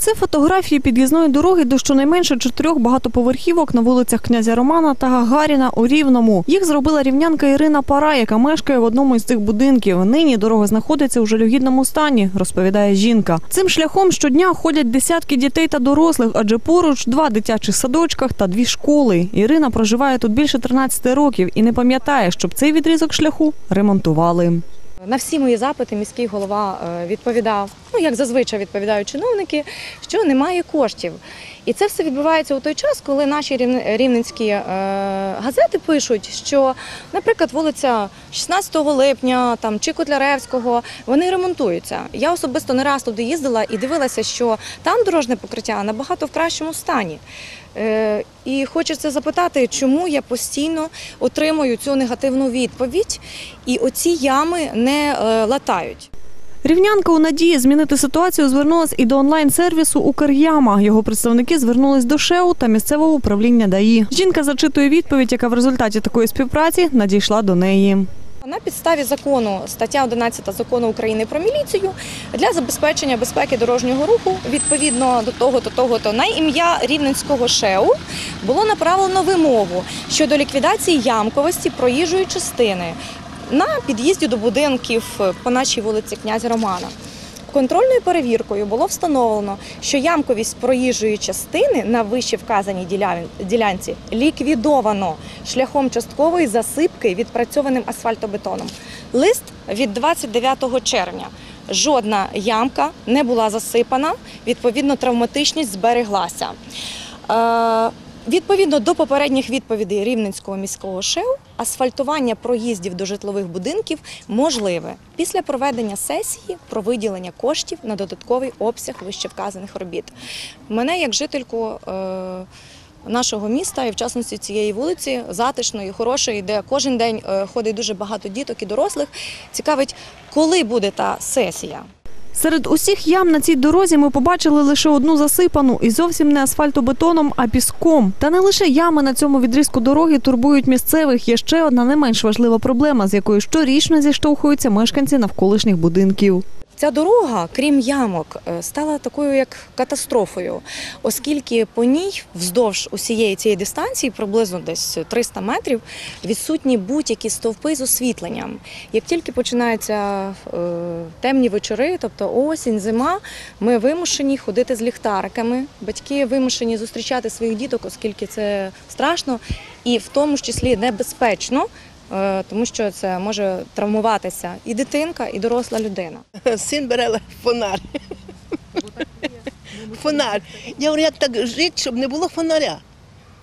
Це фотографії під'їзної дороги до щонайменше чотирьох багатоповерхівок на вулицях князя Романа та Гагаріна у Рівному. Їх зробила рівнянка Ірина Пара, яка мешкає в одному із цих будинків. Нині дорога знаходиться у жалюгідному стані, розповідає жінка. Цим шляхом щодня ходять десятки дітей та дорослих, адже поруч два дитячих садочках та дві школи. Ірина проживає тут більше 13 років і не пам'ятає, щоб цей відрізок шляху ремонтували. На всі мої запити міський голова е, відповідав, ну як зазвичай відповідають чиновники, що немає коштів. І це все відбувається у той час, коли наші рівне- рівненські е, газети пишуть, що, наприклад, вулиця 16 липня там чи Котляревського вони ремонтуються. Я особисто не раз туди їздила і дивилася, що там дорожне покриття набагато в кращому стані. Е, І хочеться запитати, чому я постійно отримую цю негативну відповідь, і оці ями не е, латають. Рівнянка у надії змінити ситуацію звернулась і до онлайн-сервісу Укряма. Його представники звернулись до ШЕУ та місцевого управління ДАІ. Жінка зачитує відповідь, яка в результаті такої співпраці надійшла до неї. На підставі закону стаття 11 закону України про міліцію для забезпечення безпеки дорожнього руху відповідно до того то того то на ім'я рівненського ШЕУ було направлено вимогу щодо ліквідації ямковості проїжджої частини на під'їзді до будинків по нашій вулиці князя Романа. Контрольною перевіркою було встановлено, що ямковість проїжджої частини на вище вказаній ділянці ліквідовано шляхом часткової засипки відпрацьованим асфальтобетоном. Лист від 29 червня. Жодна ямка не була засипана, відповідно, травматичність збереглася. Відповідно до попередніх відповідей Рівненського міського ШЕУ, асфальтування проїздів до житлових будинків можливе після проведення сесії про виділення коштів на додатковий обсяг вищевказаних робіт. Мене як жительку е, нашого міста, і в частності цієї вулиці, затишної, хорошої, де кожен день е, ходить дуже багато діток і дорослих, цікавить, коли буде та сесія. Серед усіх ям на цій дорозі ми побачили лише одну засипану і зовсім не асфальтобетоном, а піском. Та не лише ями на цьому відрізку дороги турбують місцевих. Є ще одна не менш важлива проблема, з якою щорічно зіштовхуються мешканці навколишніх будинків. Ця дорога, крім ямок, е, стала такою як катастрофою, оскільки по ній вздовж усієї цієї дистанції, приблизно десь 300 метрів, відсутні будь-які стовпи з освітленням. Як тільки починаються е, темні вечори, тобто осінь, зима, ми вимушені ходити з ліхтариками. Батьки вимушені зустрічати своїх діток, оскільки це страшно і в тому числі небезпечно. е, Тому що це може травмуватися і дитинка, і доросла людина. Син бере фонар. Фонар. Я говорю, як так жити, щоб не було фонаря.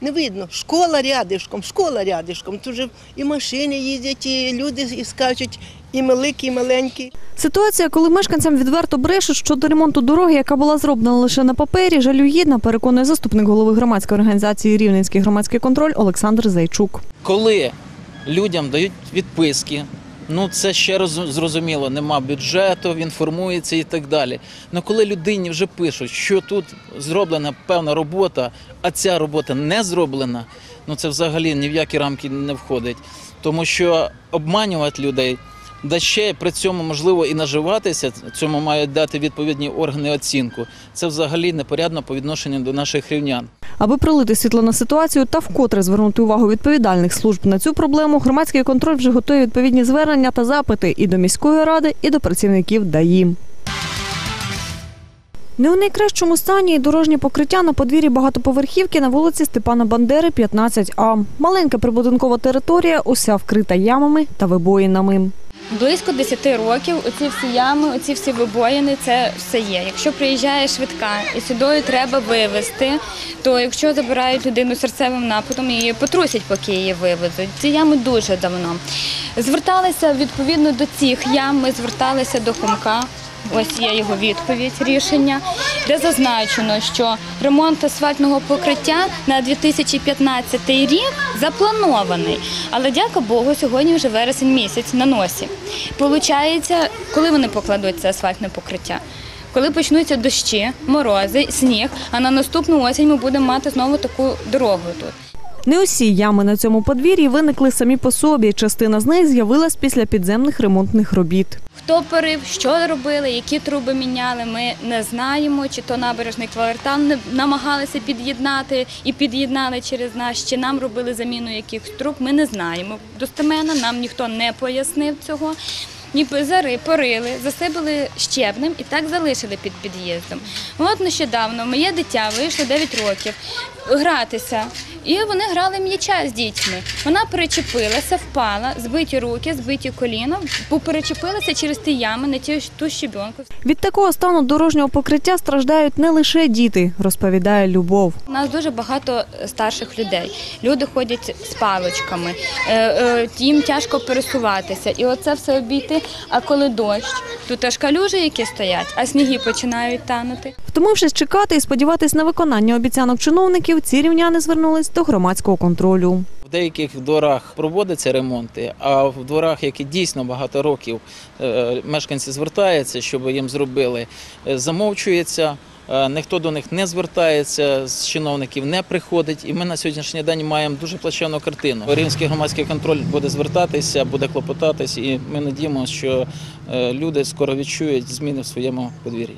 Не видно. Школа рядишком, школа рядишком. Тут же і машини їздять, і люди і скачуть, і великі, і маленькі. Ситуація, коли мешканцям відверто брешуть щодо ремонту дороги, яка була зроблена лише на папері, жалюгідна, переконує заступник голови громадської організації Рівненський громадський контроль Олександр Зайчук. коли людям дають відписки, ну це ще роз, зрозуміло, нема бюджету, він формується і так далі. Ну коли людині вже пишуть, що тут зроблена певна робота, а ця робота не зроблена, ну це взагалі ні в які рамки не входить. Тому що обманювати людей, да ще при цьому можливо і наживатися, цьому мають дати відповідні органи оцінку. Це взагалі непорядно по відношенню до наших рівнян. Аби пролити світло на ситуацію та вкотре звернути увагу відповідальних служб на цю проблему, громадський контроль вже готує відповідні звернення та запити і до міської ради, і до працівників ДАІ. Не у найкращому стані і дорожнє покриття на подвір'ї багатоповерхівки на вулиці Степана Бандери, 15А. Маленька прибудинкова територія, уся вкрита ямами та вибоїнами. Близько 10 років оці всі ями, оці всі вибоїни, це все є. Якщо приїжджає швидка і сюдою треба вивезти, то якщо забирають людину серцевим нападом, її потрусять, поки її вивезуть. Ці ями дуже давно. Зверталися відповідно до цих ям, ми зверталися до Хомка. Ось є його відповідь, рішення, де зазначено, що ремонт асфальтного покриття на 2015 рік запланований. Але дяка Богу, сьогодні вже вересень місяць на носі. Получається, коли вони покладуть це асфальтне покриття? Коли почнуться дощі, морози, сніг, а на наступну осінь ми будемо мати знову таку дорогу тут. Не усі ями на цьому подвір'ї виникли самі по собі. Частина з них з'явилась після підземних ремонтних робіт. Хто порив, що робили, які труби міняли, ми не знаємо. Чи то набережний квартал намагалися під'єднати і під'єднали через нас, чи нам робили заміну якихось труб. Ми не знаємо. Достеменно нам ніхто не пояснив цього. Ніби зари, порили, засипали щебнем і так залишили під під'їздом. От нещодавно моє дитя вийшло 9 років гратися, і вони грали м'яча з дітьми. Вона перечепилася, впала, збиті руки, збиті коліна, поперечепилася через ті ями на ті- ту щебенку. Від такого стану дорожнього покриття страждають не лише діти, розповідає Любов. У нас дуже багато старших людей. Люди ходять з паличками, е, е, їм тяжко пересуватися. І оце все обійти. А коли дощ, тут теж калюжі, які стоять, а сніги починають танути. Втомившись чекати і сподіватись на виконання обіцянок чиновників, ці рівняни звернулись до громадського контролю. В деяких дворах проводяться ремонти, а в дворах, які дійсно багато років е, мешканці звертаються, щоб їм зробили, е, замовчується. Е, Ніхто до них не звертається, з чиновників не приходить, і ми на сьогоднішній день маємо дуже плачевну картину. Рівненський громадський контроль буде звертатися, буде клопотатись, і ми надіємося, що е, люди скоро відчують зміни в своєму подвір'ї.